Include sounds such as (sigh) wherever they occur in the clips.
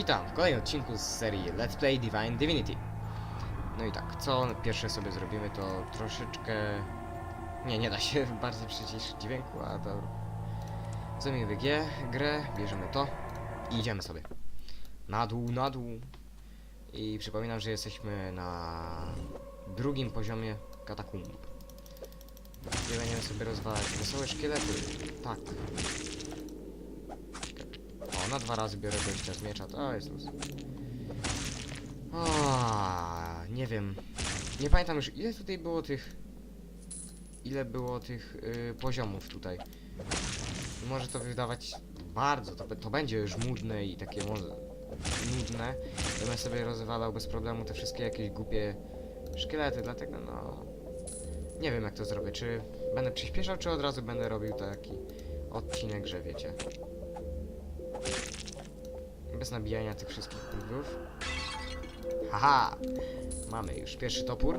Witam w kolejnym odcinku z serii Let's Play Divine Divinity. No i tak, co pierwsze sobie zrobimy to troszeczkę... Nie, nie da się (laughs) bardziej przyciszyć dźwięku, a to... Zajmijmy G, grę, bierzemy to i idziemy sobie. Na dół, na dół. I przypominam, że jesteśmy na drugim poziomie katakumb. Gdzie będziemy sobie rozwalać wesołe szkielety. Tak. Na dwa razy biorę gościa z miecza, to jest luz. O, nie wiem. Nie pamiętam już, ile tutaj było tych... Ile było tych y, poziomów tutaj. Może to wydawać bardzo, to, to będzie już nudne i takie może nudne. Będę sobie rozwalał bez problemu te wszystkie jakieś głupie szkielety, dlatego no... Nie wiem jak to zrobię, czy będę przyspieszał, czy od razu będę robił taki odcinek, że wiecie. Bez nabijania tych wszystkich punktów. Haha! Mamy już pierwszy topór.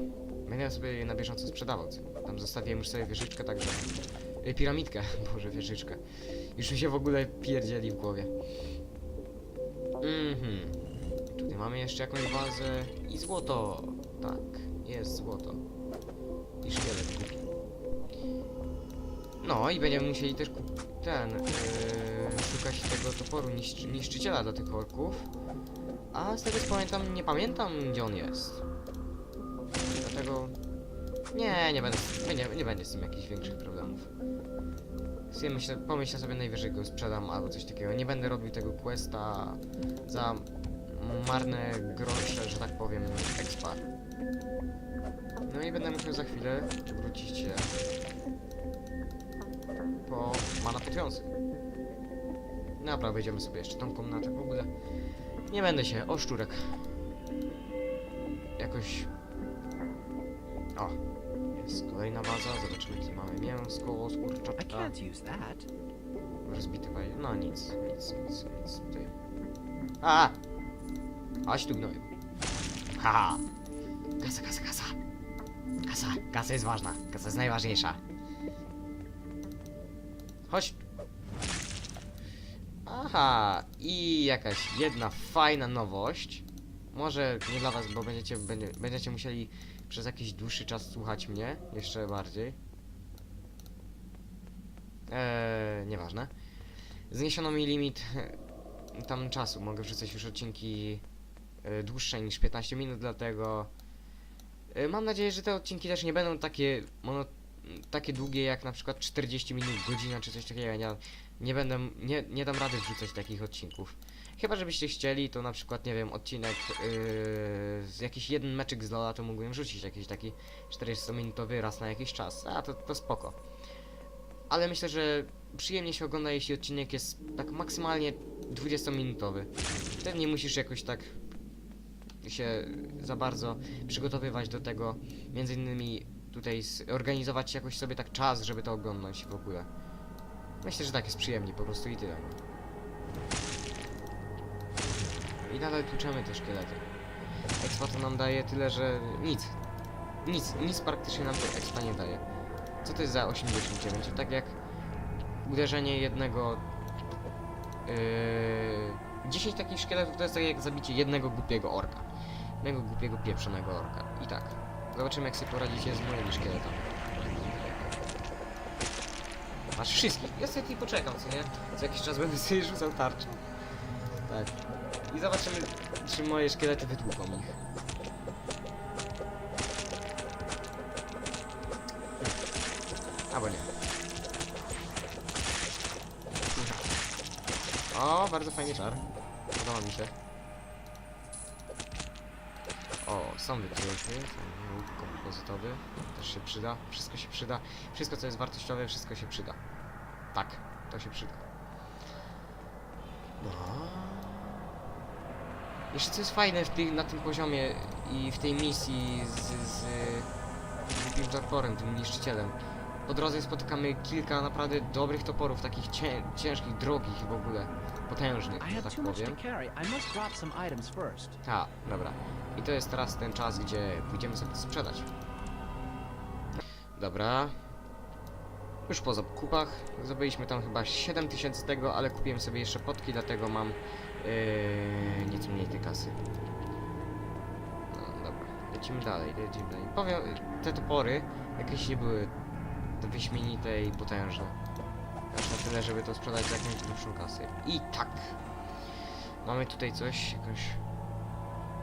Będę sobie na bieżąco sprzedawał. Tam zostawiłem już sobie wieżyczkę, także... Piramidkę, (laughs) boże, wieżyczkę. Już mi się w ogóle pierdzieli w głowie. Mhm. Tutaj mamy jeszcze jakąś bazę i złoto. Tak, jest złoto. I szkielet. No i będziemy musieli też ten yy, szukać tego toporu niszczy niszczyciela dla tych orków. A z tego co pamiętam, nie pamiętam gdzie on jest. Dlatego nie, nie będę, nie, nie będzie z tym jakichś większych problemów. Myślę, pomyślę sobie najwyżej go sprzedam albo coś takiego. Nie będę robił tego questa za marne grosze, że tak powiem, expa. No i będę musiał za chwilę wrócić się po mana potrząsy. Dobra, wejdziemy sobie jeszcze tą komnatę w ogóle. Nie będę się, o szczurek. Jakoś... O, jest kolejna baza, zobaczymy jakie mamy mięsko, use that. rozbity waj... No nic, nic, nic, nic tutaj. A! Aś tu gnoju. Haha! Kasa, kasa, kasa! Kasa, kasa jest ważna, kasa jest najważniejsza. Chodź. Aha, i jakaś jedna fajna nowość. Może nie dla was, bo będziecie, będzie, będziecie musieli przez jakiś dłuższy czas słuchać mnie, jeszcze bardziej. Eee, nieważne. Zniesiono mi limit e, tam czasu. Mogę wrzucać już odcinki e, dłuższe niż 15 minut, dlatego e, mam nadzieję, że te odcinki też nie będą takie mono, takie długie jak na przykład 40 minut, godzina czy coś takiego. Ja nie będę, nie, nie dam rady wrzucać takich odcinków. Chyba, żebyście chcieli, to na przykład, nie wiem, odcinek yy, jakiś jeden meczyk z Lola, to mógłbym wrzucić jakiś taki 40-minutowy raz na jakiś czas. A, to, to spoko. Ale myślę, że przyjemnie się ogląda, jeśli odcinek jest tak maksymalnie 20-minutowy. Wtedy nie musisz jakoś tak się za bardzo przygotowywać do tego. Między innymi tutaj organizować jakoś sobie tak czas, żeby to oglądać w ogóle. Myślę, że tak jest przyjemnie po prostu i tyle. I nadal tłuczemy te szkielety. Expa to nam daje tyle, że nic. Nic, nic praktycznie nam to expa nie daje. Co to jest za 89? To tak jak uderzenie jednego... Yy, 10 takich szkieletów to jest tak jak zabicie jednego głupiego orka. Jednego głupiego pieprzonego orka. I tak. Zobaczymy jak sobie poradzicie z moimi szkieletami. Masz wszystkich. Ja sobie tutaj poczekam, co nie? Co jakiś czas będę sobie rzucał tarczę. Tak. I zobaczymy, czy moje szkielety wytłuką ich. Albo nie. O, bardzo fajny czar. Podoba mi się. O, są wytrychy, są łuk kompozytowy, też się przyda, wszystko się przyda, wszystko co jest wartościowe, wszystko się przyda. Tak, to się przyda. No. Jeszcze co jest fajne w tej, na tym poziomie i w tej misji z, z torporem, tym niszczycielem. Po drodze spotykamy kilka naprawdę dobrych toporów, takich cię, ciężkich, drogich w ogóle, potężnych, że tak powiem. A, dobra. I to jest teraz ten czas, gdzie pójdziemy sobie to sprzedać. Dobra. Już po zakupach. Zdobyliśmy tam chyba 7000 tego, ale kupiłem sobie jeszcze potki, dlatego mam yy, nieco kasy. No dobra, lecimy dalej, lecimy dalej. Powiem, te topory jakieś nie były wyśmienite i potężne. Aż na tyle, żeby to sprzedać za jakąś grubszą kasę. I tak. Mamy tutaj coś, jakąś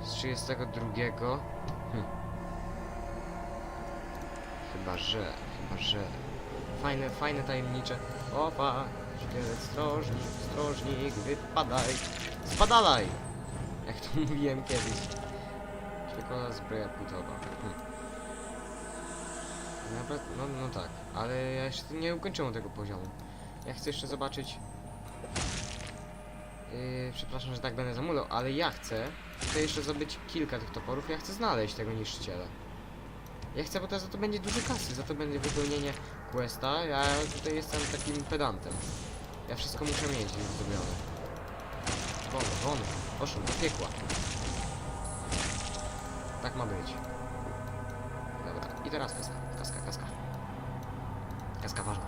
z 32. Hm. Chyba, że, chyba, że. Fajne, fajne, tajemnicze. Opa, szkielet, strażnik, strażnik, wypadaj. Spadalaj! Jak to (laughs) mówiłem kiedyś. Świetlona zbroja płytowa. Hm. No, no tak, ale ja jeszcze nie ukończyłem tego poziomu. Ja chcę jeszcze zobaczyć. Yy, przepraszam, że tak będę zamulał, ale ja chcę chcę jeszcze zdobyć kilka tych toporów. Ja chcę znaleźć tego niszczyciela. Ja chcę, bo to za to będzie dużo kasy, za to będzie wypełnienie questa. Ja tutaj jestem takim pedantem. Ja wszystko muszę mieć zrobione. Won, won, poszło do piekła. Tak ma być. Dobra, i teraz kaska. Kaska ważna.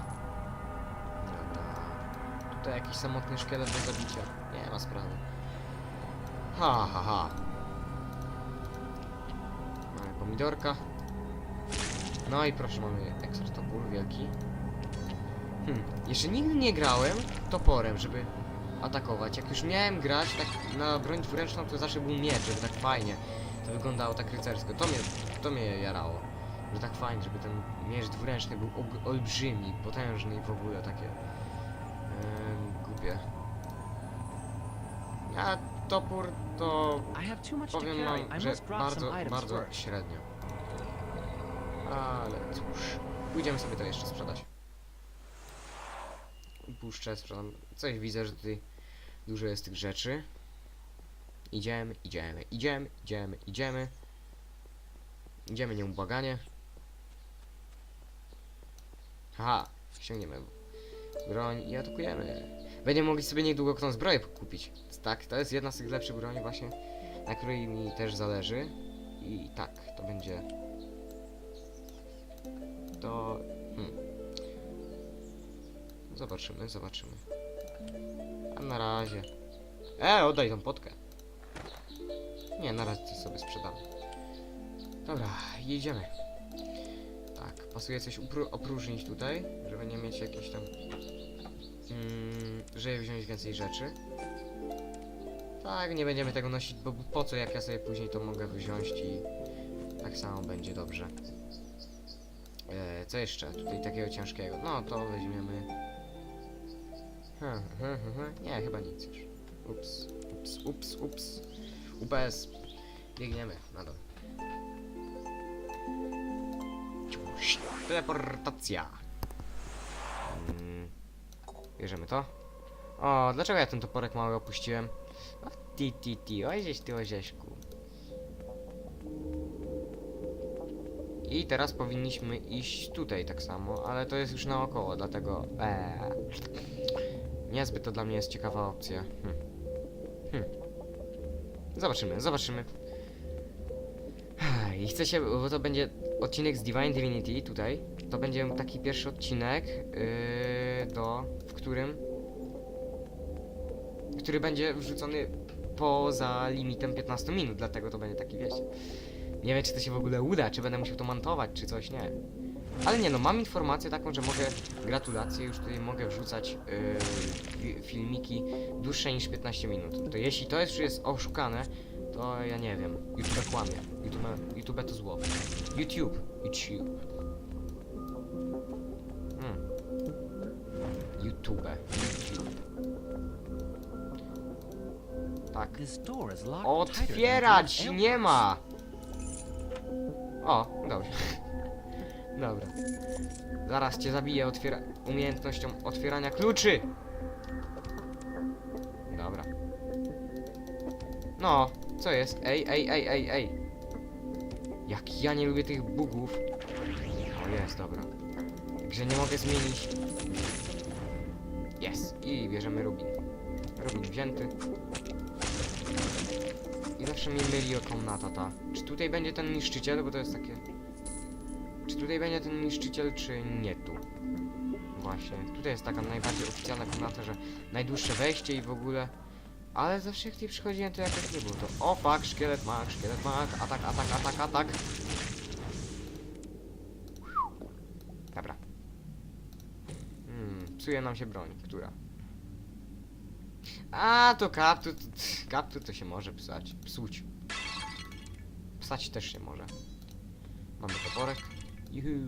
Dobra. Tutaj jakiś samotny szkielet do zabicia. Nie ma sprawy. Ha, ha, ha. Mamy pomidorka. No i proszę, mamy ekser topór wielki. Hmm, jeszcze nigdy nie grałem toporem, żeby atakować. Jak już miałem grać tak na broń dwuręczną, to zawsze był miecz, żeby tak fajnie to wyglądało tak rycersko. To mnie, to mnie jarało. Że tak fajnie, żeby ten miecz dwuręczny był olbrzymi, potężny i w ogóle takie yy, głupie. A topór to powiem wam, że bardzo, bardzo średnio. Ale cóż, pójdziemy sobie to jeszcze sprzedać. Puszczę, sprzedam. Coś widzę, że tutaj dużo jest tych rzeczy. Idziemy, idziemy, idziemy, idziemy, idziemy. Idziemy nieubłaganie. Haha, ściągniemy broń i atakujemy. Będziemy mogli sobie niedługo tą zbroję kupić. Tak, to jest jedna z tych lepszych broni właśnie, na której mi też zależy. I tak, to będzie... To... Hmm. Zobaczymy, zobaczymy. A na razie... E, oddaj tą potkę. Nie, na razie to sobie sprzedam. Dobra, jedziemy. Pasuje coś opróżnić tutaj, żeby nie mieć jakichś tam... Mm, żeby wziąć więcej rzeczy. Tak, nie będziemy tego nosić, bo po co jak ja sobie później to mogę wziąć i tak samo będzie dobrze. E, co jeszcze? Tutaj takiego ciężkiego. No to weźmiemy. Hmm, hmm, hmm. Nie, chyba nic już. Ups, ups, ups, ups. UPS. Biegniemy na. Teleportacja. Mm, bierzemy to. O, dlaczego ja ten toporek mały opuściłem? O, ti, ti, ti, ojześ ty, ozieśku. I teraz powinniśmy iść tutaj tak samo, ale to jest już naokoło, dlatego... Eee, niezbyt to dla mnie jest ciekawa opcja. Hm. Hm. Zobaczymy, zobaczymy. I chcę się, bo to będzie odcinek z Divine Divinity tutaj. To będzie taki pierwszy odcinek, yy, do, w którym który będzie wrzucony poza limitem 15 minut, dlatego to będzie taki, wiecie. Nie wiem, czy to się w ogóle uda, czy będę musiał to montować, czy coś, nie. Ale nie no, mam informację taką, że mogę, gratulacje, już tutaj mogę wrzucać yy, fi- filmiki dłuższe niż 15 minut. To jeśli to jest, czy jest oszukane, to ja nie wiem. YouTube kłamie. YouTube, YouTube to zło. YouTube. YouTube. Hmm. YouTube. YouTube. Tak. Otwierać nie ma! O, dobrze. (laughs) Dobra. Zaraz cię zabiję otwiera umiejętnością otwierania kluczy! Dobra. No, co jest? Ej, ej, ej, ej, ej. Jak ja nie lubię tych bugów. O, jest, dobra. Także nie mogę zmienić. Jest. I bierzemy rubin. Rubin wzięty. I zawsze mnie myli o komnata ta. Czy tutaj będzie ten niszczyciel, bo to jest takie... Czy tutaj będzie ten niszczyciel, czy nie tu? Właśnie. Tutaj jest taka najbardziej oficjalna komnata, że najdłuższe wejście i w ogóle... Ale zawsze jak tutaj przychodziłem, to jakoś nie było to. O fuck, szkielet mak, szkielet mak, atak, atak, atak, atak. Dobra. Hmm, psuje nam się broń, która? A, to kaptur, kaptur to się może psać, psuć. Psać też się może. Mamy toporek. Juhu.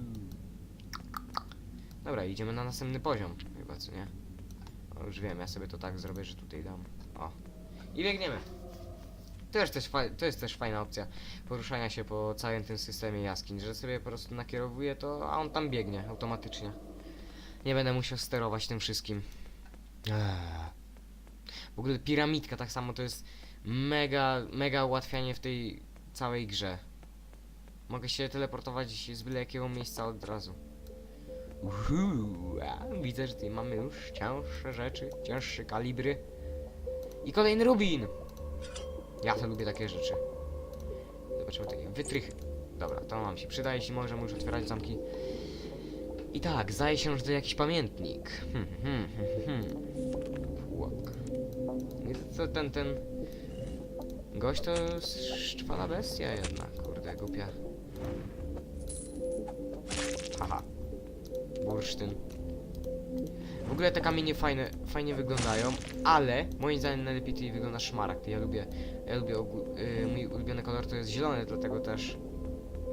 Dobra, idziemy na następny poziom, chyba co nie? Już wiem, ja sobie to tak zrobię, że tutaj dam. O. I biegniemy. To jest, też to jest też fajna opcja poruszania się po całym tym systemie jaskiń, że sobie po prostu nakierowuję to, a on tam biegnie automatycznie. Nie będę musiał sterować tym wszystkim. Eee. W ogóle piramidka tak samo to jest mega, mega ułatwianie w tej całej grze. Mogę się teleportować z byle jakiego miejsca od razu. Uhu, widzę, że tutaj mamy już cięższe rzeczy, cięższe kalibry. I kolejny rubin! Ja to lubię takie rzeczy. Zobaczymy takie wytrychy. Dobra, to nam się przyda, jeśli możemy już otwierać zamki. I tak, zdaje się, że to jakiś pamiętnik. Hmm, hmm, hmm, hmm. Płok. To, to ten, ten... Gość to szczwana bestia jednak, kurde, głupia. Bursztyn. W ogóle te kamienie fajne, fajnie wyglądają, ale moim zdaniem najlepiej tutaj wygląda szmaragd. Ja lubię, ja lubię ogó- y, mój ulubiony kolor to jest zielony, dlatego też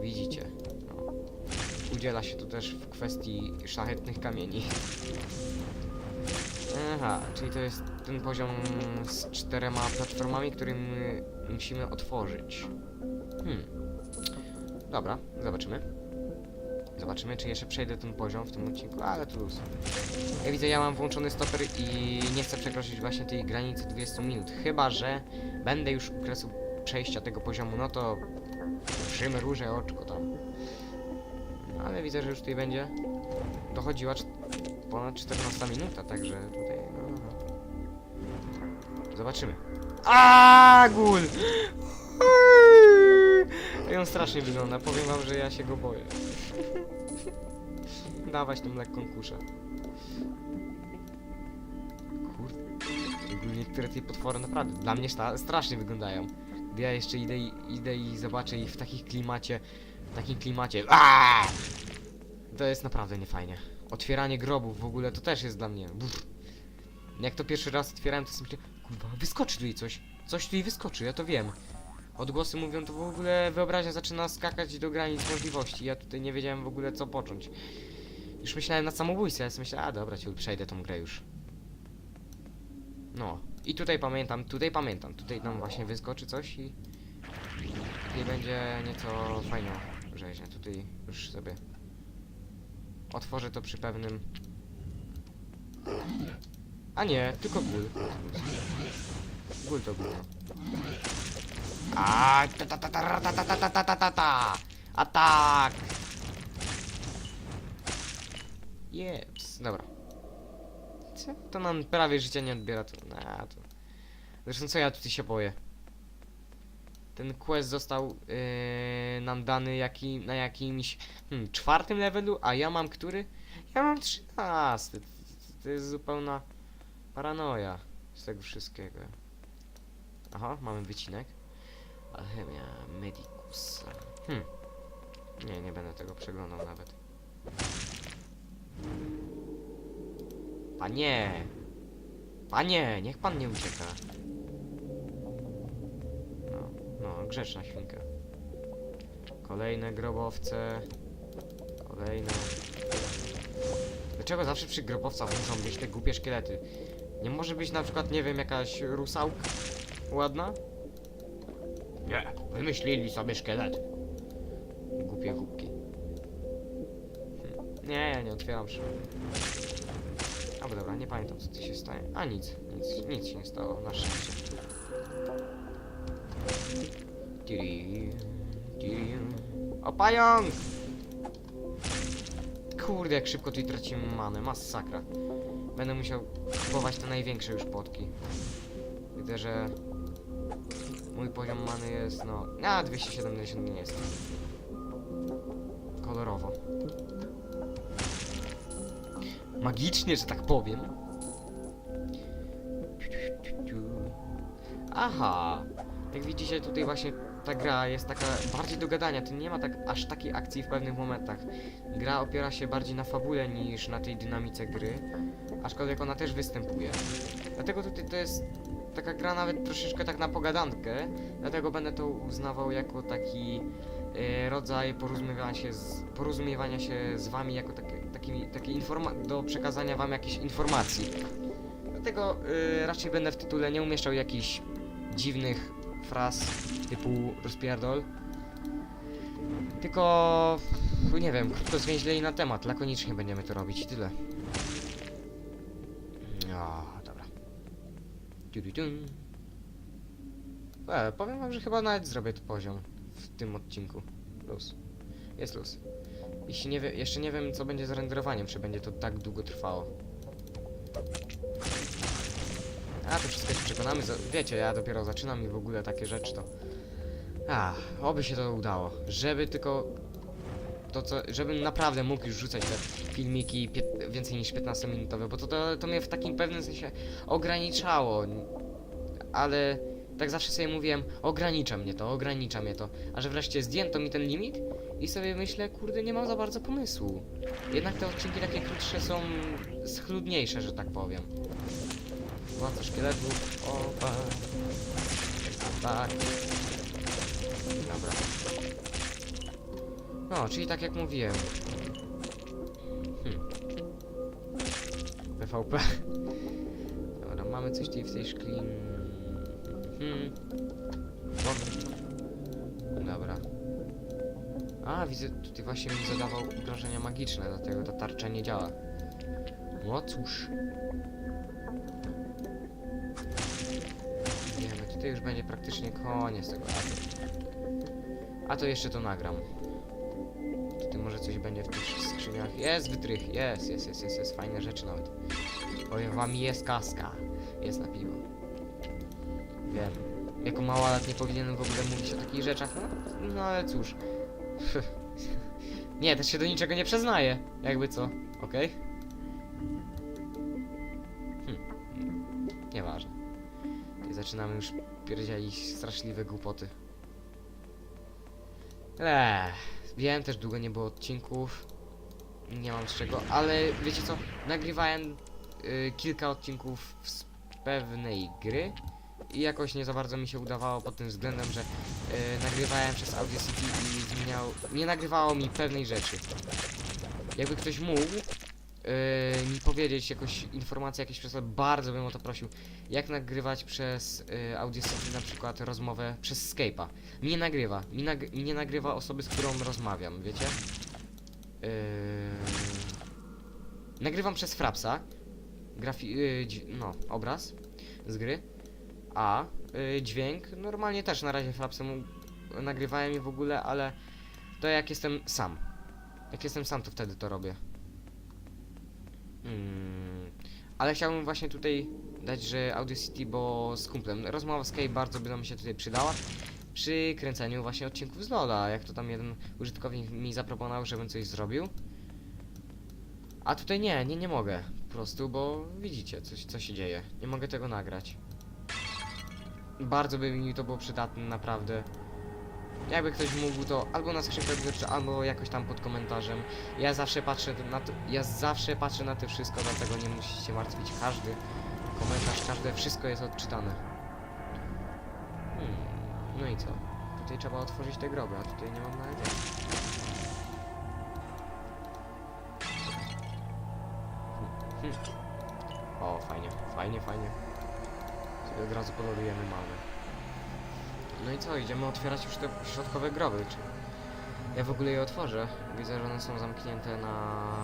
widzicie. No. Udziela się tu też w kwestii szlachetnych kamieni. Aha, czyli to jest ten poziom z czterema platformami, który my musimy otworzyć. Hmm. Dobra, zobaczymy. Zobaczymy, czy jeszcze przejdę ten poziom w tym odcinku, ale to luz. Ja widzę, ja mam włączony stoper i nie chcę przekroczyć właśnie tej granicy 20 minut. Chyba, że będę już u kresu przejścia tego poziomu, no to przymrużę oczko tam. Ale widzę, że już tutaj będzie dochodziła ponad 14 minuta, także tutaj no, no. Zobaczymy. A gul! (laughs) I on strasznie wygląda, powiem wam, że ja się go boję. Dawać tą lekką kuszę. Kurde. Niektóre tej potwory naprawdę dla mnie strasznie wyglądają. Gdy ja jeszcze idę i, idę i zobaczę ich w takich klimacie, w takim klimacie. Aaaa! To jest naprawdę niefajnie. Otwieranie grobów w ogóle to też jest dla mnie. Brr. Jak to pierwszy raz otwierałem, to sobie kurwa, wyskoczy tutaj coś. Coś tutaj wyskoczy, ja to wiem. Odgłosy mówią, to w ogóle wyobraźnia zaczyna skakać do granic możliwości. Ja tutaj nie wiedziałem w ogóle co począć. Już myślałem na samobójstwo, ja sobie myślałem, a dobra, ciul, przejdę tą grę już. No. I tutaj pamiętam, tutaj pamiętam, tutaj nam właśnie wyskoczy coś i... Tutaj będzie nieco fajna rzeźnia, tutaj już sobie... Otworzę to przy pewnym... A nie, tylko ból. Ból to ból. A ta ta ta ta ta ta ta ta ta ta ta ta Atak! Jeps, dobra. Co? To nam prawie życia nie odbiera, to... Na, to... Zresztą co ja tutaj się boję? Ten quest został yy, nam dany jaki, na jakimś hmm, czwartym levelu, a ja mam który? Ja mam trzynasty. To, to, jest zupełna paranoja z tego wszystkiego. Aha, mamy wycinek. Alchemia Medicus. Hmm. Nie, nie będę tego przeglądał nawet. Panie! Panie, niech pan nie ucieka. No, no, grzeczna świnka. Kolejne grobowce. Kolejne. Dlaczego zawsze przy grobowcach muszą być te głupie szkielety? Nie może być na przykład, nie wiem, jakaś rusałka ładna? Nie, wymyślili sobie szkielet. Nie, nie otwieram szybko. Albo dobra, nie pamiętam co tu się staje. A nic, nic, nic się nie stało, na szczęście. Tiri. O pająk! Kurde, jak szybko tutaj tracimy manę, masakra. Będę musiał kupować te największe już potki. Widzę, że mój poziom many jest, no... A, 270 nie jest. Kolorowo. Magicznie, że tak powiem. Aha. Jak widzicie, tutaj właśnie ta gra jest taka bardziej do gadania. Tu nie ma tak aż takiej akcji w pewnych momentach. Gra opiera się bardziej na fabule niż na tej dynamice gry. Aczkolwiek ona też występuje. Dlatego tutaj to jest taka gra nawet troszeczkę tak na pogadankę. Dlatego będę to uznawał jako taki rodzaj porozumiewania się z, porozumiewania się z wami jako takie, taki, taki informa- do przekazania wam jakiejś informacji. Dlatego y, raczej będę w tytule nie umieszczał jakichś dziwnych fraz typu rozpierdol. Tylko, nie wiem, krótko zwięźlej na temat, lakonicznie będziemy to robić i tyle. O, dobra. Tududun. E, powiem wam, że chyba nawet zrobię to poziom w tym odcinku. Luz. Jest luz. Jeśli nie wie, jeszcze nie wiem, co będzie z renderowaniem, czy będzie to tak długo trwało. A, to wszystko się przekonamy. Wiecie, ja dopiero zaczynam i w ogóle takie rzeczy to... A, oby się to udało. Żeby tylko... To co... Żebym naprawdę mógł już rzucać te filmiki więcej niż 15-minutowe, bo to, to, to mnie w takim pewnym sensie ograniczało. Ale tak zawsze sobie mówiłem, ogranicza mnie to, ogranicza mnie to. A że wreszcie zdjęto mi ten limit i sobie myślę, kurde, nie mam za bardzo pomysłu. Jednak te odcinki takie krótsze są schludniejsze, że tak powiem. Władca szkieletów. Opa. Tak. Dobra. No, czyli tak jak mówiłem. Hmm. PvP. Dobra, mamy coś tutaj w tej szkli. Hmm. Dobra. Dobra. A, widzę, tutaj właśnie mi zadawał obrażenia magiczne, dlatego ta tarcza nie działa. No cóż. Wiemy, tutaj już będzie praktycznie koniec tego aktu. A to jeszcze to nagram. Tutaj może coś będzie w tych skrzyniach. Jest wytrych, jest, jest, jest, jest, jest. Fajne rzeczy nawet. Powiem wam, jest kaska. Jest na piwo. Jako małolat nie powinienem w ogóle mówić o takich rzeczach, no, no ale cóż. (laughs) nie, też się do niczego nie przyznaję. Jakby co, okej? Hmm. Nieważne. Tutaj zaczynamy już pierdzielić straszliwe głupoty. Eee, wiem, też długo nie było odcinków. Nie mam z czego, ale wiecie co? Nagrywałem y, kilka odcinków z pewnej gry i jakoś nie za bardzo mi się udawało pod tym względem, że y, nagrywałem przez Audacity i zmieniał... Nie nagrywało mi pewnej rzeczy. Jakby ktoś mógł y, mi powiedzieć jakąś informację, jakieś przez bardzo bym o to prosił, jak nagrywać przez y, Audacity na przykład rozmowę przez Skype'a. Nie nagrywa, mi, nag mi nie nagrywa osoby, z którą rozmawiam, wiecie? Yy... Nagrywam przez Frapsa, grafi... Yy, no, obraz z gry, a yy, dźwięk normalnie też na razie Frapsem u- nagrywałem i w ogóle, ale to jak jestem sam. Jak jestem sam, to wtedy to robię. Mm, ale chciałbym właśnie tutaj dać, że Audacity, bo z kumplem rozmowa Skype bardzo by nam się tutaj przydała przy kręceniu właśnie odcinków z Lola, jak to tam jeden użytkownik mi zaproponował, żebym coś zrobił. A tutaj nie, nie, nie mogę. Po prostu, bo widzicie, coś, co się dzieje. Nie mogę tego nagrać. Bardzo by mi to było przydatne, naprawdę. Jakby ktoś mógł to albo na skrzynkę albo jakoś tam pod komentarzem. Ja zawsze patrzę na to, ja zawsze patrzę na to wszystko, dlatego nie musicie martwić. Każdy komentarz, każde wszystko jest odczytane. Hmm. No i co? Tutaj trzeba otworzyć te groby, a tutaj nie mam nawet. Hmm. Hmm. O, fajnie, fajnie, fajnie. Od razu polodujemy małe. No i co, idziemy otwierać już te środkowe groby, czy... Ja w ogóle je otworzę. Widzę, że one są zamknięte na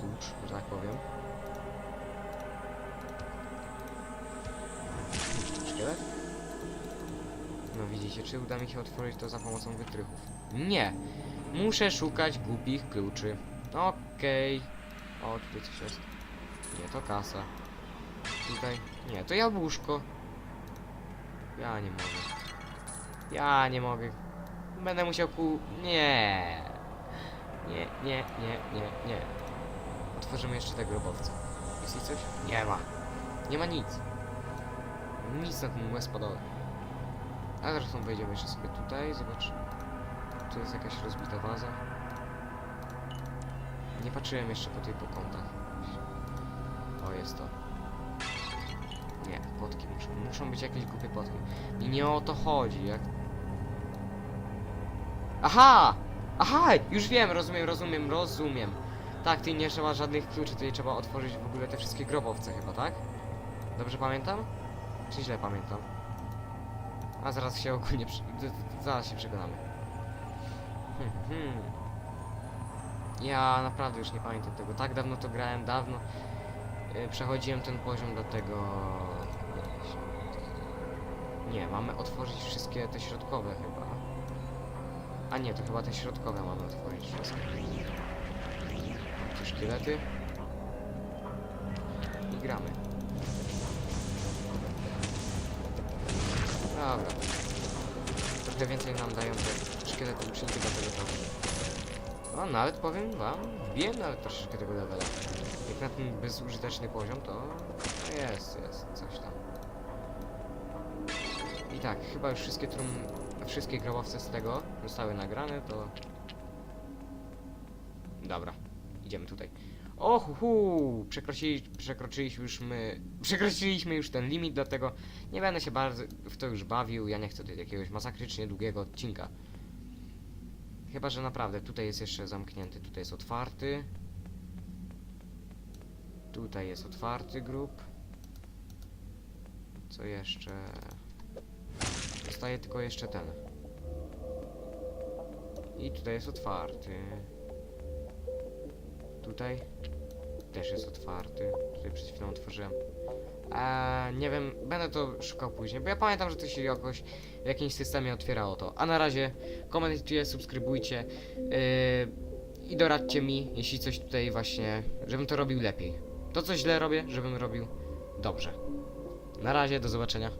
klucz, że tak powiem. No widzicie, czy uda mi się otworzyć to za pomocą wytrychów? Nie! Muszę szukać głupich kluczy. Okej. O, tutaj coś jest. Nie, to kasa. Tutaj. Nie, to jabłuszko. Ja nie mogę. Ja nie mogę. Będę musiał ku... Nie. Nie, nie, nie, nie, nie. Otworzymy jeszcze te grobowce. Jest coś? Nie ma. Nie ma nic. Nic na tym łez podole. A zresztą wejdziemy jeszcze sobie tutaj, zobacz. Tu jest jakaś rozbita waza. Nie patrzyłem jeszcze po tej po kątach. O, jest to. Nie, potki muszą. Muszą być jakieś głupie potki. I nie o to chodzi, jak... Aha! Aha! Już wiem, rozumiem, rozumiem, rozumiem. Tak, ty nie trzeba żadnych kluczy, tutaj trzeba otworzyć w ogóle te wszystkie grobowce chyba, tak? Dobrze pamiętam? Czy źle pamiętam? A zaraz się ogólnie... Zaraz się przekonamy. Hmm, hmm. Ja naprawdę już nie pamiętam tego. Tak dawno to grałem, dawno przechodziłem ten poziom, dlatego... Nie, mamy otworzyć wszystkie te środkowe chyba. A nie, to chyba te środkowe mamy otworzyć wszystkie. Tu szkielety. I gramy. Dobra. Trochę więcej nam dają te szkielety uczynki do tego. No nawet powiem wam, wiem nawet troszeczkę tego levela. Jak na ten bezużyteczny poziom, to jest, jest coś tam. I tak, chyba już wszystkie trum, wszystkie grobowce z tego zostały nagrane, to... Dobra, idziemy tutaj. O hu, hu przekroczyli, przekroczyliśmy już my, przekroczyliśmy już ten limit, dlatego nie będę się bardzo w to już bawił, ja nie chcę tutaj jakiegoś masakrycznie długiego odcinka. Chyba, że naprawdę tutaj jest jeszcze zamknięty, tutaj jest otwarty. Tutaj jest otwarty grób. Co jeszcze? Zostaje tylko jeszcze ten. I tutaj jest otwarty. Tutaj też jest otwarty. Tutaj przed chwilą otworzyłem. Eee, nie wiem, będę to szukał później, bo ja pamiętam, że to się jakoś w jakimś systemie otwierało to. A na razie komentujcie, subskrybujcie yy, i doradźcie mi, jeśli coś tutaj właśnie, żebym to robił lepiej. To, co źle robię, żebym robił dobrze. Na razie, do zobaczenia.